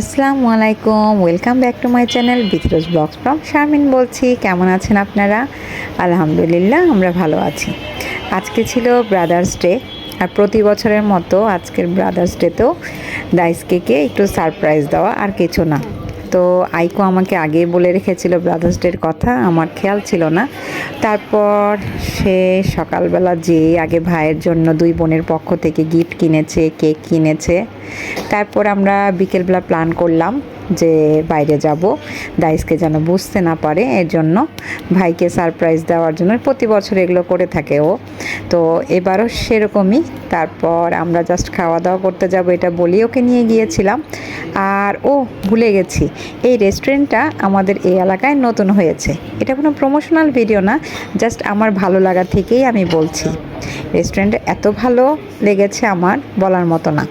আসসালামু আলাইকুম welcome back to my channel বিথরোজ blogs from Sharmin বলছি। কেমন আছেন আপনারা? আলহামদুলিল্লাহ, আমরা ভালো আছি। আজকে ছিল ব্রাদার্স ডে আর প্রতি বছরের মতো আজকের ব্রাদার্স ডেতেও দাইসকে একটু সারপ্রাইজ দেওয়া আর কিছু না। তো আইকো আমাকে আগে বলে রেখেছিল ব্রাদার্স ডের কথা, আমার খেয়াল ছিল না। তারপর সে সকালবেলা যে আগে ভাইয়ের জন্য দুই বোনের পক্ষ থেকে গিফট কিনেছে কেক কিনেছে। তারপর আমরা বিকেলবেলা প্ল্যান করলাম। যে বাইরে যাব, দাইসকে যেন বুঝতে না পারে এর জন্য ভাইকে সারপ্রাইজ দেওয়ার জন্য প্রতি বছর এগুলো করে থাকে ও। তো এবারও সেরকমই, তারপর আমরা জাস্ট খাওয়া দাওয়া করতে যাব, এটা বলি ওকে নিয়ে গিয়েছিলাম। আর ও ভুলে গেছি, এই রেস্টুরেন্টটা আমাদের এই এলাকায় নতুন হয়েছে। এটা কোনো প্রমোশনাল ভিডিও না জাস্ট আমার ভালো লাগা থেকেই আমি বলছি। রেস্টুরেন্টে এত ভালো লেগেছে আমার বলার মতো না।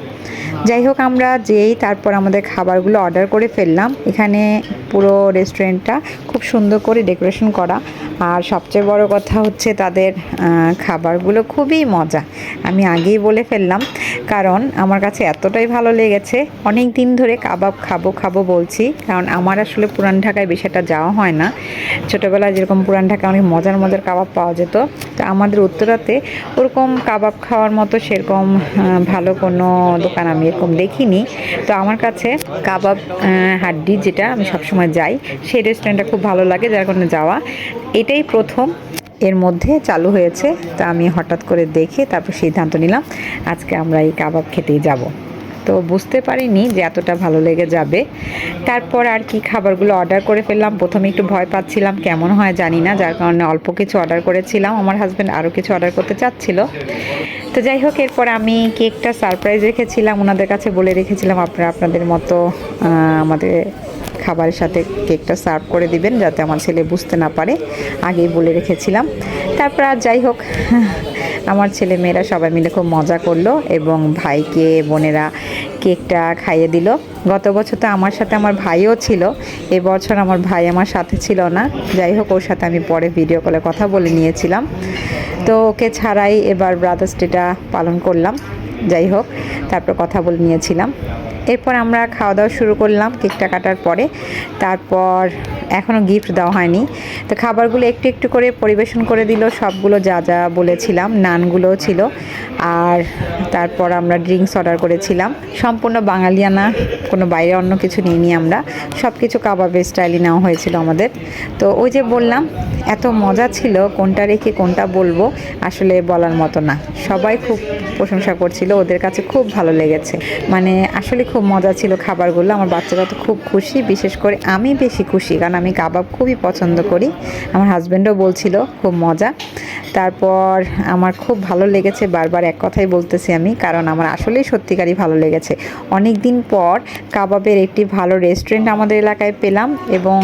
যাই হোক আমরা যেই তারপর আমাদের খাবারগুলো অর্ডার করে ফেললাম, এখানে পুরো রেস্টুরেন্টটা খুব সুন্দর করে ডেকোরেশন করা। আর সবচেয়ে বড় কথা হচ্ছে তাদের খাবারগুলো খুবই মজা। আমি আগেই বলে ফেললাম, কারণ আমার কাছে এতটাই ভালো লেগেছে। অনেক দিন ধরে কাবাব খাব খাব বলছি, কারণ আমার আসলে পুরান ঢাকায় বেশি একটা যাওয়া হয় না। ছোটোবেলায় যেরকম পুরান ঢাকায় অনেক মজার মজার কাবাব পাওয়া যেত, তো আমাদের উত্তরাতে ওরকম কাবাব খাওয়ার মতো সেরকম ভালো কোনো দোকান আমি এরকম দেখিনি। তো আমার কাছে কাবাব হাড্ডি যেটা আমি সবসময় যাই, সেই রেস্টুরেন্টটা খুব ভালো লাগে যার কারণে যাওয়া। এটাই প্রথম। এর মধ্যে চালু হয়েছে। তা আমি হঠাৎ করে দেখে তারপর সিদ্ধান্ত নিলাম, আজকে আমরা এই কাবাব খেতেই যাব। তো বুঝতে পারিনি যে এতটা ভালো লেগে যাবে। তারপর আর কি খাবারগুলো অর্ডার করে ফেললাম। প্রথমে একটু ভয় পাচ্ছিলাম কেমন হয় জানি না, যার কারণে অল্প কিছু অর্ডার করেছিলাম। আমার হাজব্যান্ড আরও কিছু অর্ডার করতে চাচ্ছিল। তো যাই হোক, এরপর আমি কেকটা সারপ্রাইজ রেখেছিলাম। ওনাদের কাছে বলে রেখেছিলাম, আপনারা আপনাদের মতো আমাদের খাবারের সাথে কেকটা সার্ভ করে দিবেন, যাতে আমার ছেলে বুঝতে না পারে। আগেই বলে রেখেছিলাম। তারপর আর যাই হোক আমার ছেলে মেয়েরা সবাই মিলে খুব মজা করল এবং ভাইকে, বোনেরা কেকটা খাইয়ে দিল। গত বছর তো আমার সাথে আমার ভাইও ছিল, এবছর আমার ভাই আমার সাথে ছিল না। যাই হোক, ওর সাথে আমি পরে ভিডিও কলে কথা বলে নিয়েছিলাম। তো ওকে ছাড়াই এবার ব্রাদার্স ডেটা পালন করলাম। যাই হোক, তারপর কথা বলে নিয়েছিলাম। এরপর আমরা খাওয়া দাওয়া শুরু করলাম, কেকটা কাটার পরে। তারপর এখনও গিফট দেওয়া হয়নি। তো খাবারগুলো একটু একটু করে পরিবেশন করে দিল, সবগুলো যা যা বলেছিলাম, নানগুলোও ছিল। আর তারপর আমরা ড্রিঙ্কস অর্ডার করেছিলাম। সম্পূর্ণ বাঙালিয়ানা, কোনো বাইরে অন্য কিছু নিইনি আমরা। সব কিছু কাবাবের স্টাইলই নেওয়া হয়েছিল আমাদের। তো ওই যে বললাম, এত মজা ছিল, কোনটা রেখে কোনটা বলব, আসলে বলার মতো না। সবাই খুব প্রশংসা করছিল, ওদের কাছে খুব ভালো লেগেছে। মানে আসলে খুব মজা ছিল খাবারগুলো। আমার বাচ্চারা তো খুব খুশি, বিশেষ করে আমি বেশি খুশি, কারণ আমি কাবাব খুবই পছন্দ করি। আমার হাজব্যান্ডও বলছিল, খুব মজা। তারপর আমার খুব ভালো লেগেছে, বারবার এক কথাই বলতেছি আমি, কারণ আমার আসলেই সত্যিকারই ভালো লেগেছে। অনেক দিন পর কাবাবের একটি ভালো রেস্টুরেন্ট আমাদের এলাকায় পেলাম এবং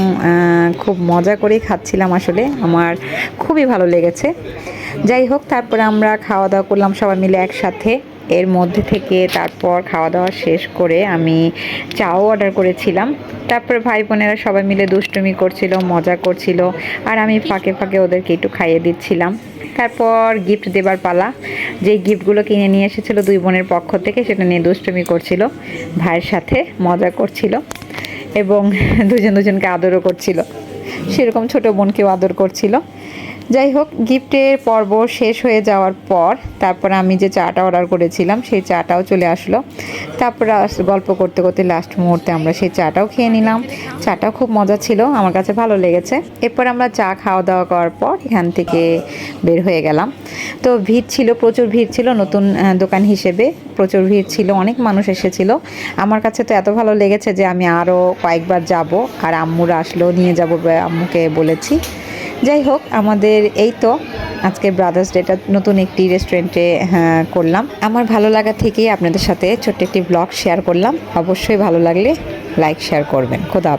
খুব মজা করেই খাচ্ছিলাম আসলে। আমার খুবই ভালো লেগেছে। যাই হোক, তারপরে আমরা খাওয়া দাওয়া করলাম সবাই মিলে একসাথে। এর মধ্যে থেকে তারপর খাওয়া দাওয়া শেষ করে আমি চাও অর্ডার করেছিলাম। তারপরে ভাই বোনেরা সবাই মিলে দুষ্টুমি করছিল, মজা করছিল, আর আমি ফাঁকে ফাঁকে ওদেরকে একটু খাইয়ে দিচ্ছিলাম। তারপর গিফট দেবার পালা। যে গিফটগুলো কিনে নিয়ে এসেছিল দুই বোনের পক্ষ থেকে সেটা নিয়ে দুষ্টুমি করছিল, ভাইয়ের সাথে মজা করছিল এবং দুজন দুজনকে আদরও করছিল। সেরকম ছোট বোনকেও আদর করছিল। যাই হোক, গিফটের পর্ব শেষ হয়ে যাওয়ার পর তারপর আমি যে চাটা অর্ডার করেছিলাম, সেই চাটাও চলে আসলো। তারপর গল্প করতে করতে লাস্ট মুহূর্তে আমরা সেই চাটাও খেয়ে নিলাম। চাটাও খুব মজা ছিল, আমার কাছে ভালো লেগেছে। এরপর আমরা চা খাওয়া দাওয়া করার পর এখান থেকে বের হয়ে গেলাম। তো ভিড় ছিল, প্রচুর ভিড় ছিল, নতুন দোকান হিসেবে প্রচুর ভিড় ছিল, অনেক মানুষ এসেছিল। আমার কাছে তো এত ভালো লেগেছে যে আমি আরও কয়েকবার যাব, আর আম্মুরা আসলো, নিয়ে যাব আম্মুকে বলেছি। যাই হোক আমাদের এই তো আজকে ব্রাদার্স ডেটা নতুন একটি রেস্টুরেন্টে হ্যাঁ, করলাম। আমার ভালো লাগা থেকেই আপনাদের সাথে ছোট্ট একটি ব্লগ শেয়ার করলাম। অবশ্যই ভালো লাগলে লাইক শেয়ার করবেন। খোদা।